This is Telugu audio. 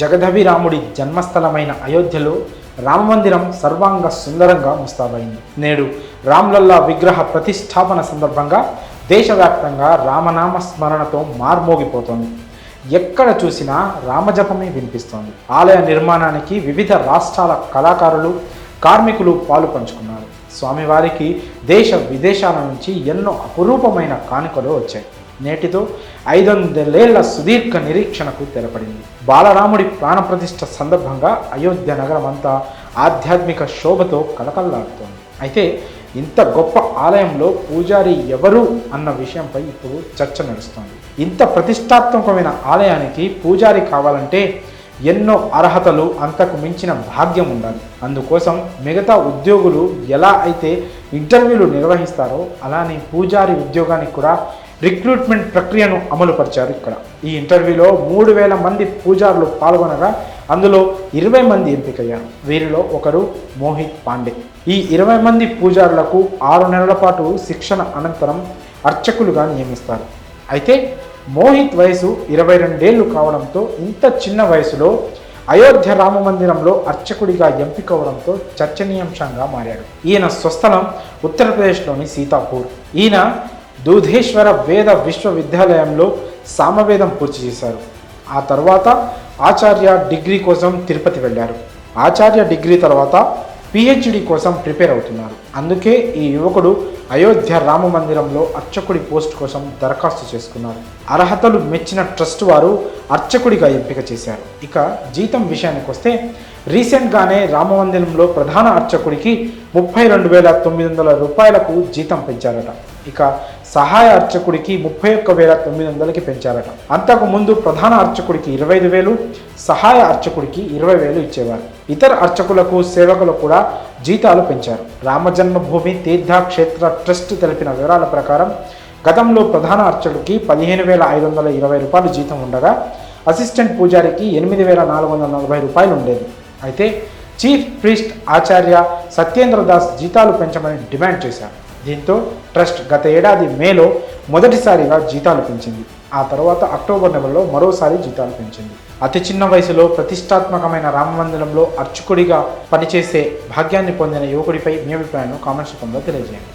జగదభిరాముడి జన్మస్థలమైన అయోధ్యలో రామమందిరం సర్వాంగ సుందరంగా ముస్తాబైంది. నేడు రామ్లల్లా విగ్రహ ప్రతిష్టాపన సందర్భంగా దేశవ్యాప్తంగా రామనామ స్మరణతో మార్మోగిపోతోంది. ఎక్కడ చూసినా రామజపమే వినిపిస్తోంది. ఆలయ నిర్మాణానికి వివిధ రాష్ట్రాల కళాకారులు కార్మికులు పాలు పంచుకున్నారు. స్వామివారికి దేశ విదేశాల నుంచి ఎన్నో అపురూపమైన కానుకలు వచ్చాయి. నేటితో ఐదు వందలేళ్ళ సుదీర్ఘ నిరీక్షణకు తెరపడింది. బాలరాముడి ప్రాణప్రతిష్ఠ సందర్భంగా అయోధ్య నగరం అంతా ఆధ్యాత్మిక శోభతో కలకల్లాడుతోంది అయితే ఇంత గొప్ప ఆలయంలో పూజారి ఎవరు అన్న విషయంపై ఇప్పుడు చర్చ నడుస్తోంది. ఇంత ప్రతిష్టాత్మకమైన ఆలయానికి పూజారి కావాలంటే ఎన్నో అర్హతలు అంతకు మించిన భాగ్యం ఉండాలి. అందుకోసం మిగతా ఉద్యోగులు ఎలా అయితే ఇంటర్వ్యూలు నిర్వహిస్తారో అలానే పూజారి ఉద్యోగానికి కూడా రిక్రూట్మెంట్ ప్రక్రియను అమలుపరిచారు ఇక్కడ. ఈ ఇంటర్వ్యూలో మూడు వేల మంది పూజారులు పాల్గొనగా అందులో ఇరవై మంది ఎంపికయ్యారు. వీరిలో ఒకరు మోహిత్ పాండే. ఈ ఇరవై మంది పూజారులకు ఆరు నెలల పాటు శిక్షణ అనంతరం అర్చకులుగా నియమిస్తారు. అయితే మోహిత్ వయసు ఇరవై రెండేళ్ళు కావడంతో ఇంత చిన్న వయసులో అయోధ్య రామ మందిరంలో అర్చకుడిగా ఎంపికవడంతో చర్చనీయాంశంగా మారాడు. ఈయన స్వస్థలం ఉత్తరప్రదేశ్లోని సీతాపూర్. ఈయన దూధేశ్వర వేద విశ్వవిద్యాలయంలో సామవేదం పూర్తి చేశారు. ఆ తర్వాత ఆచార్య డిగ్రీ కోసం తిరుపతి వెళ్ళారు. ఆచార్య డిగ్రీ తర్వాత పిహెచ్డి కోసం ప్రిపేర్ అవుతున్నారు. అందుకే ఈ యువకుడు అయోధ్య రామ మందిరంలో అర్చకుడి పోస్ట్ కోసం దరఖాస్తు చేసుకున్నారు. అర్హతలు మెచ్చిన ట్రస్ట్ వారు అర్చకుడిగా ఎంపిక చేశారు. ఇక జీతం విషయానికి వస్తే రీసెంట్గానే రామ మందిరంలో ప్రధాన అర్చకుడికి ముప్పై రెండు వేల తొమ్మిది వందల రూపాయలకు జీతం పెంచారట. ఇక సహాయ అర్చకుడికి ముప్పై ఒక్క వేల తొమ్మిది వందలకి పెంచారట. అంతకు ముందు ప్రధాన అర్చకుడికి ఇరవై ఐదు వేలు సహాయ అర్చకుడికి ఇరవై వేలు ఇచ్చేవారు. ఇతర అర్చకులకు సేవకులు కూడా జీతాలు పెంచారు. రామజన్మభూమి తీర్థక్షేత్ర ట్రస్ట్ తెలిపిన వివరాల ప్రకారం గతంలో ప్రధాన అర్చకుడికి పదిహేను వేల ఐదు వందల ఇరవై రూపాయలు జీతం ఉండగా అసిస్టెంట్ పూజారికి ఎనిమిది వేల నాలుగు వందల నలభై రూపాయలు ఉండేది. అయితే చీఫ్ ప్రీస్ట్ ఆచార్య సత్యేంద్ర దాస్ జీతాలు పెంచమని డిమాండ్ చేశారు. దీంతో ట్రస్ట్ గత ఏడాది మేలో మొదటిసారిగా జీతాలు పెంచింది. ఆ తర్వాత అక్టోబర్ నెలలో మరోసారి జీతాలు పెంచింది. అతి చిన్న వయసులో ప్రతిష్టాత్మకమైన రామ మందిరంలో అర్చకుడిగా పనిచేసే భాగ్యాన్ని పొందిన యువకుడిపై మీ అభిప్రాయాన్ని కామెంట్స్ రూపంలో తెలియజేయండి.